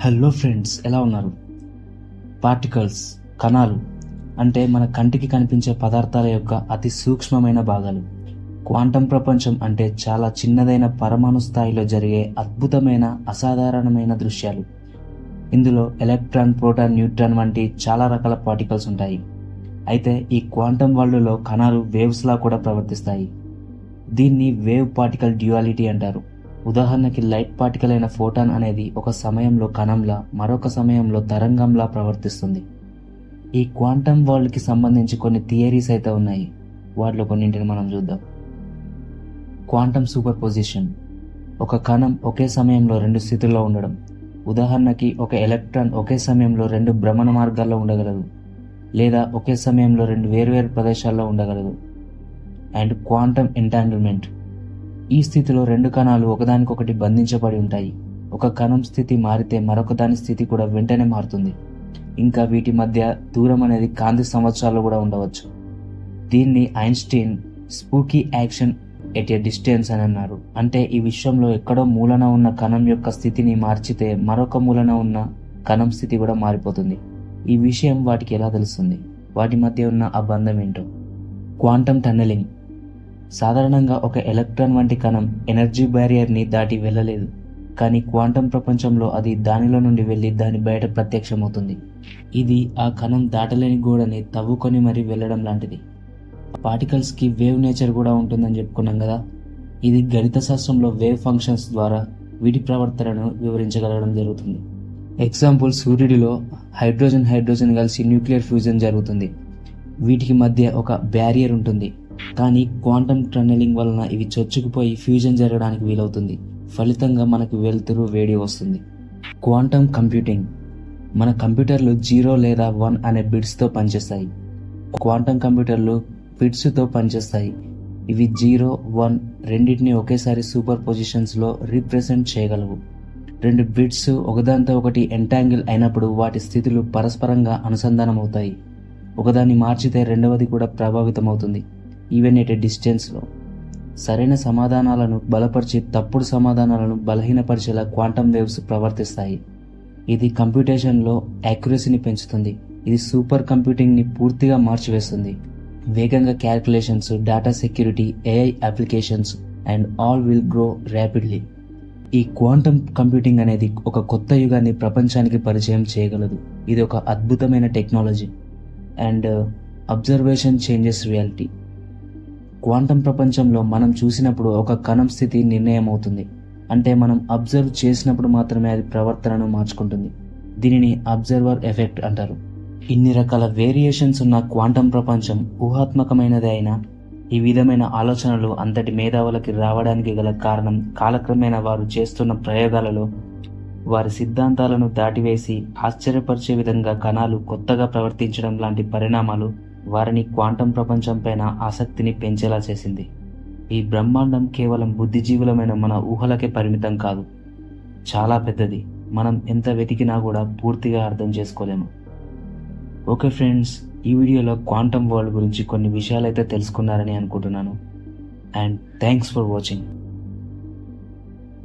Hello friends ఎలా ఉన్నారు? Particles కణాలు అంటే మన కంటికి కనిపించే పదార్థాల యొక్క అతి సూక్ష్మమైన భాగాలు. క్వాంటం ప్రపంచం అంటే చాలా చిన్నదైన పరమాణు స్థాయిలో జరిగే అద్భుతమైన అసాధారణమైన దృశ్యాలు. ఇందులో ఎలక్ట్రాన్ ప్రోటాన్ న్యూట్రాన్ వంటి చాలా రకాల పార్టికల్స్ ఉంటాయి. అయితే ఈ క్వాంటం వరల్డ్లో కణాలు వేవ్స్లా కూడా ప్రవర్తిస్తాయి. దీన్ని వేవ్ పార్టికల్ డ్యుయాలిటీ అంటారు. ఉదాహరణకి లైట్ పార్టికల్ అయిన ఫోటాన్ అనేది ఒక సమయంలో కణంలా మరొక సమయంలో తరంగంలా ప్రవర్తిస్తుంది. ఈ క్వాంటమ్ వరల్డ్కి సంబంధించి కొన్ని థియరీస్ అయితే ఉన్నాయి. వాటిలో కొన్నింటిని మనం చూద్దాం. క్వాంటమ్ సూపర్ పొజిషన్ ఒక కణం ఒకే సమయంలో రెండు స్థితుల్లో ఉండడం. ఉదాహరణకి ఒక ఎలక్ట్రాన్ ఒకే సమయంలో రెండు భ్రమణ మార్గాల్లో ఉండగలదు. లేదా ఒకే సమయంలో రెండు వేర్వేరు ప్రదేశాల్లో ఉండగలదు. అండ్ క్వాంటమ్ ఎంటాంగిల్మెంట్ ఈ స్థితిలో రెండు కణాలు ఒకదానికొకటి బంధించబడి ఉంటాయి. ఒక కణం స్థితి మారితే మరొక దాని స్థితి కూడా వెంటనే మారుతుంది. ఇంకా వీటి మధ్య దూరం అనేది కాంతి సంవత్సరాలు కూడా ఉండవచ్చు. దీన్ని Einstein spooky action at a distance అని అన్నారు. అంటే ఈ విశ్వంలో ఎక్కడో మూలన ఉన్న కణం యొక్క స్థితిని మార్చితే మరొక మూలన ఉన్న కణం స్థితి కూడా మారిపోతుంది. ఈ విషయం వాటికి ఎలా తెలుస్తుంది? వాటి మధ్య ఉన్న ఆ బంధం ఏంటో? Quantum tunnelling. సాధారణంగా ఒక ఎలక్ట్రాన్ వంటి కణం ఎనర్జీ బ్యారియర్ని దాటి వెళ్ళలేదు కానీ క్వాంటం ప్రపంచంలో అది దానిలో నుండి వెళ్ళి దాని బయట ప్రత్యక్షమవుతుంది. ఇది ఆ కణం దాటలేని గోడని తవ్వుకొని మరీ వెళ్ళడం లాంటిది. పార్టికల్స్కి వేవ్ నేచర్ కూడా ఉంటుందని చెప్పుకున్నాం కదా. ఇది గణిత శాస్త్రంలో వేవ్ ఫంక్షన్స్ ద్వారా వీటి ప్రవర్తనను వివరించగలగడం జరుగుతుంది. ఎగ్జాంపుల్ సూర్యుడిలో హైడ్రోజన్ హైడ్రోజన్ కలిసి న్యూక్లియర్ ఫ్యూజన్ జరుగుతుంది. వీటికి మధ్య ఒక బ్యారియర్ ఉంటుంది. కానీ క్వాంటమ్ టన్నెలింగ్ వలన ఇవి చొచ్చుకుపోయి ఫ్యూజన్ జరగడానికి వీలవుతుంది. ఫలితంగా మనకు వెలుతురు వేడి వస్తుంది. Quantum computing. మన కంప్యూటర్లు జీరో లేదా వన్ అనే బిట్స్తో పనిచేస్తాయి. క్వాంటమ్ కంప్యూటర్లు బిట్స్తో పనిచేస్తాయి. ఇవి జీరో వన్ రెండింటిని ఒకేసారి సూపర్ పొజిషన్స్లో రీప్రజెంట్ చేయగలవు. రెండు బిట్స్ ఒకదాంతో ఒకటి ఎంటాంగిల్ అయినప్పుడు వాటి స్థితులు పరస్పరంగా అనుసంధానమవుతాయి. ఒకదాన్ని మార్చితే రెండవది కూడా ప్రభావితమవుతుంది. ఈవెన్ ఎట్ ఎ డిస్టెన్స్లో సరైన సమాధానాలను బలపరిచి తప్పుడు సమాధానాలను బలహీనపరిచేలా క్వాంటమ్ వేవ్స్ ప్రవర్తిస్తాయి. ఇది కంప్యూటేషన్లో యాక్యురసీని పెంచుతుంది. ఇది సూపర్ కంప్యూటింగ్ని పూర్తిగా మార్చివేస్తుంది. వేగంగా calculations data security AI applications and all will grow rapidly ఈ క్వాంటమ్ కంప్యూటింగ్ అనేది ఒక కొత్త యుగాన్ని ప్రపంచానికి పరిచయం చేయగలదు. ఇది ఒక అద్భుతమైన technology and observation changes reality quantum ప్రపంచంలో మనం చూసినప్పుడు ఒక కణం స్థితి నిర్ణయం అవుతుంది అంటే మనం అబ్జర్వ్ చేసినప్పుడు మాత్రమే అది ప్రవర్తనను మార్చుకుంటుంది. దీనిని అబ్జర్వర్ ఎఫెక్ట్ అంటారు. ఇన్ని రకాల వేరియేషన్స్ ఉన్న క్వాంటం ప్రపంచం ఊహాత్మకమైనదే అయినా ఈ విధమైన ఆలోచనలు అంతటి మేధావులకి రావడానికి గల కారణం కాలక్రమేణా వారు చేస్తున్న ప్రయోగాలలో వారి సిద్ధాంతాలను దాటివేసి ఆశ్చర్యపరిచే విధంగా కణాలు కొత్తగా ప్రవర్తించడం లాంటి పరిణామాలు వారిని క్వాంటం ప్రపంచంపైన ఆసక్తిని పెంచేలా చేసింది. ఈ బ్రహ్మాండం కేవలం బుద్ధిజీవులమైన మన ఊహలకే పరిమితం కాదు. చాలా పెద్దది. మనం ఎంత వెతికినా కూడా పూర్తిగా అర్థం చేసుకోలేము. ఓకే ఫ్రెండ్స్ ఈ వీడియోలో క్వాంటమ్ వరల్డ్ గురించి కొన్ని విషయాలైతే తెలుసుకున్నారని అనుకుంటున్నాను. And thanks for watching.